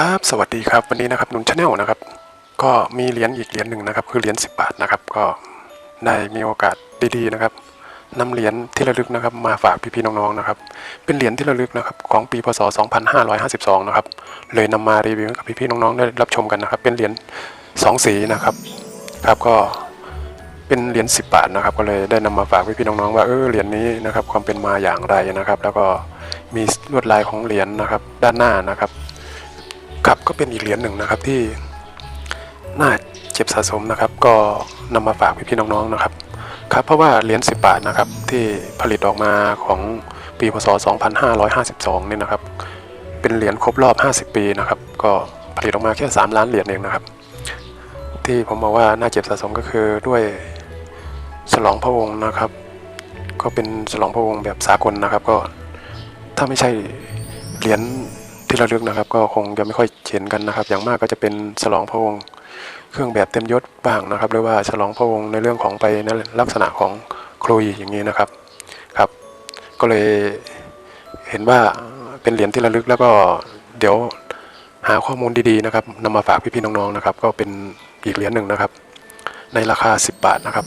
ครับ สวัสดีครับ วันนี้นะครับนุนชาแนลนะครับ ก็มีเหรียญอีกเหรียญหนึ่งนะครับ คือเหรียญ10 บาทนะครับ ก็ได้มีโอกาสดีๆนะครับนำเหรียญที่ระลึกนะครับ มาฝากพี่ๆน้องๆนะครับ เป็นเหรียญที่ระลึกนะครับของปีพศ 2552 นะครับ เลยนำมารีวิวกับพี่ๆน้องๆได้รับชมกันนะครับ เป็นเหรียญสองสีนะครับ ครับก็เป็นเหรียญ10 บาทนะครับ ก็เลยได้นำมาฝากพี่ๆน้องๆว่าเออเหรียญนี้นะครับ ความเป็นมาอย่างไรนะครับ แล้วก็มีลวดลายของเหรียญนะครับ ด้านหน้านะครับ ครับก็เป็นอีกเหรียญหนึ่งนะครับที่น่าเก็บสะสมนะครับ ก็นำมาฝากพี่ๆน้องๆนะครับครับเพราะว่าเหรียญ10 บาทนะครับที่ผลิตออกมาของปีพศ 2552เนี่ยนะครับ เป็นเหรียญครบรอบ 50 ปีนะครับ ก็ผลิตออกมาแค่ 3 ล้านเหรียญเองนะครับ ที่ผมบอกว่าน่าเก็บสะสมก็คือด้วยฉลองพระองค์นะครับ ก็เป็นฉลองพระองค์แบบสากลนะครับ ก็ถ้าไม่ใช่เหรียญ ที่ระลึกนะครับ ก็คงจะไม่ค่อยเห็นกันนะครับ อย่างมากก็จะเป็นฉลองพระองค์ เครื่องแบบเต็มยศบ้างนะครับ หรือว่าฉลองพระองค์ในเรื่องของไปในลักษณะของครุยอย่างนี้นะครับครับ ก็เลยเห็นว่าเป็นเหรียญที่ระลึกแล้วก็เดี๋ยวหาข้อมูลดีๆนะครับนำมาฝากพี่ๆน้องๆนะครับ ก็เป็นอีกเหรียญหนึ่งนะครับ ในราคา 10 บาทนะครับ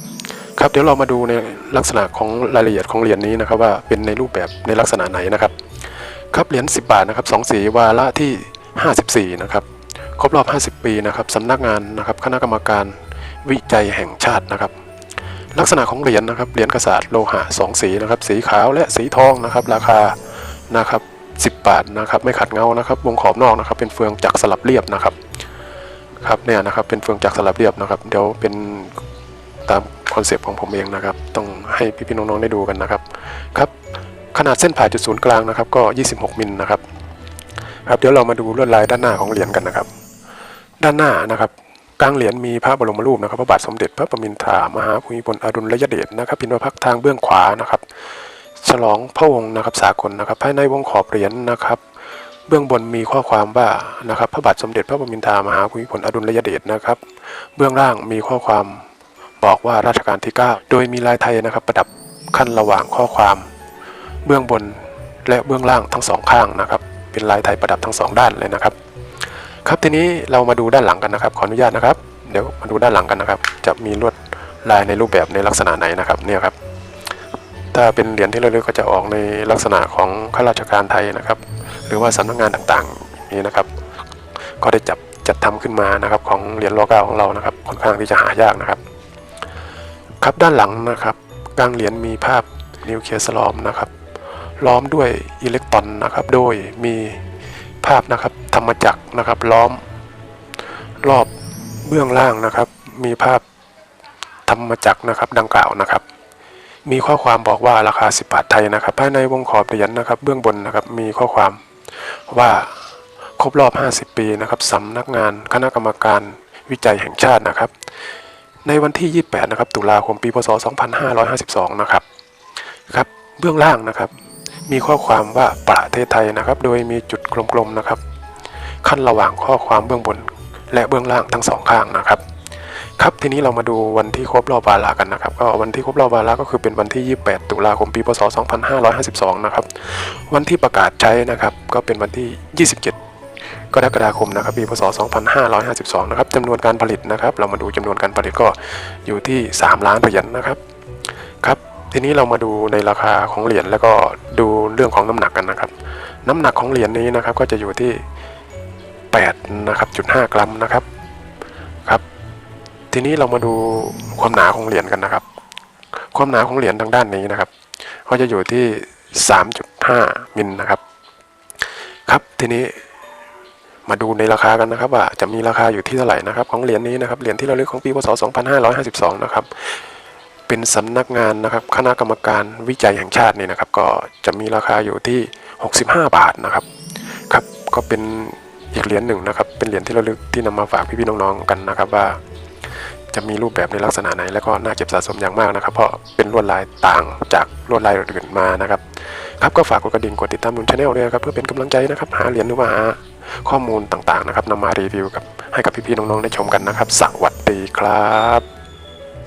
ครับเดี๋ยวเรามาดูในลักษณะของรายละเอียดของเหรียญนี้นะครับ ว่าเป็นในรูปแบบในลักษณะไหนนะครับ ครับเหรียญ10 บาทนะครับสองสีวาระที่ 54 นะครับ ครบรอบ 50 ปีนะครับสำนักงานนะครับคณะกรรมการวิจัยแห่งชาตินะครับ ลักษณะของเหรียญนะครับเหรียญกระสาดโลหะสองสีนะครับ สีขาวและสีทองนะครับ ราคานะครับ10 บาทนะครับ ไม่ขัดเงานะครับ วงขอบนอกนะครับ เป็นเฟืองจักรสลับเรียบนะครับครับเนี่ยนะครับเป็นเฟืองจักรสลับเรียบนะครับ เดี๋ยวเป็นตามคอนเซปต์ของผมเองนะครับ ต้องให้พี่ๆน้องๆได้ดูกันนะครับครับ ขนาดเส้นผ่าจุดศูนย์กลางนะครับก็ 26มิลนะครับครับเดี๋ยวเรามาดูลวดลายด้านหน้าของเหรียญกันนะครับ ด้านหน้านะครับกลางเหรียญมีพระบรมรูปนะครับพระบาทสมเด็จพระประมินทรามหาภูมิพลอดุลยเดชนะครับพินพพักทางเบื้องขวานะครับ ฉลองพระองค์นะครับสากลนะครับ ภายในวงขอบเหรียญนะครับเบื้องบนมีข้อความว่านะครับพระบาทสมเด็จพระประมินทรามหาภูมิพลอดุลยเดชนะครับ เบื้องล่างมีข้อความบอกว่ารัชกาลที่ 9 โดยมีลายไทยนะครับ ประดับขั้นระหว่างข้อความ เบื้องบนและเบื้องล่างทั้งสองข้างนะครับ เป็นลายไทยประดับทั้งสองด้านเลยนะครับ ครับทีนี้เรามาดูด้านหลังกันนะครับ ขออนุญาตนะครับ เดี๋ยวมาดูด้านหลังกันนะครับ จะมีลวดลายในรูปแบบในลักษณะไหนนะครับเนี่ยครับ ถ้าเป็นเหรียญที่ระลึกก็จะออกในลักษณะของข้าราชการไทยนะครับ หรือว่าสำนักงานต่างๆนี้นะครับ ก็ได้จับจัดทำขึ้นมานะครับของเหรียญรอเก้าของเรานะครับ ค่อนข้างที่จะหายากนะครับ ครับด้านหลังนะครับกลางเหรียญมีภาพนิวเคลียร์สลอมนะครับ ล้อมด้วยอิเล็กตรอนนะครับ โดยมีภาพนะครับธรรมจักรนะครับล้อม รอบเบื้องล่างนะครับ มีภาพธรรมจักรนะครับดังกล่าวนะครับ มีข้อความบอกว่าราคา 10 บาทไทยนะครับ ภายในวงขอบเหรียญนะครับ เบื้องบนนะครับมีข้อความว่าครบรอบ 50 ปีนะครับสำนักงานคณะกรรมการวิจัยแห่งชาตินะครับ ในวันที่ 28 นะครับ ตุลาคม ปี พศ 2552 นะครับ ครับ เบื้องล่างนะครับ มีข้อความว่าประเทศไทยนะครับ โดยมีจุดกลมๆนะครับ ขั้นระหว่างข้อความเบื้องบน และเบื้องล่างทั้งสองข้างนะครับ ครับทีนี้เรามาดูวันที่ครบรอบวาระกันนะครับ ก็วันที่ครบรอบวาระก็คือเป็นวันที่ 28 ตุลาคมปีพศ 2552 นะครับ วันที่ประกาศใช้นะครับ ก็เป็นวันที่ 27กรกฎาคมนะครับปีพศ 2552 นะครับจำนวนการผลิตนะครับ เรามาดูจำนวนการผลิตก็อยู่ที่ 3 ล้านเหรียญนะครับ ครับ ทีนี้เรามาดูในราคาของเหรียญแล้วก็ดูเรื่องของน้ำหนักกันนะครับ น้ำหนักของเหรียญนี้นะครับก็จะอยู่ที่8นะครับจุด5กรัมนะครับครับ ทีนี้เรามาดูความหนาของเหรียญกันนะครับ ความหนาของเหรียญทางด้านนี้นะครับ ก็จะอยู่ที่ 3.5มิลนะครับ ครับทีนี้มาดูในราคากันนะครับว่าจะมีราคาอยู่ที่เท่าไหร่นะครับของเหรียญนี้นะครับเหรียญที่เระลึกของปีพศ2552นะครับ เป็นสำนักงานนะครับคณะกรรมการวิจัยแห่งชาตินี่นะครับ ก็จะมีราคาอยู่ที่ 65 บาทนะครับครับก็เป็นอีกเหรียญหนึ่งนะครับ เป็นเหรียญที่เระลึกที่นำมาฝากพี่ๆน้องๆกันนะครับว่า จะมีรูปแบบในลักษณะไหน แล้วก็น่าเก็บสะสมอย่างมากนะครับ เพราะเป็นลวดลายต่างจากลวดลายอื่นมานะครับครับก็ฝากกดกระดิ่งกดติดตามนุนชาแนลด้วยครับเพื่อเป็นกำลังใจนะครับหาเหรียญหรือว่าหาข้อมูลต่างๆนะครับนำมารีวิวกับให้กับพี่ๆน้องๆได้ชมกันนะครับ สวัสดีครับ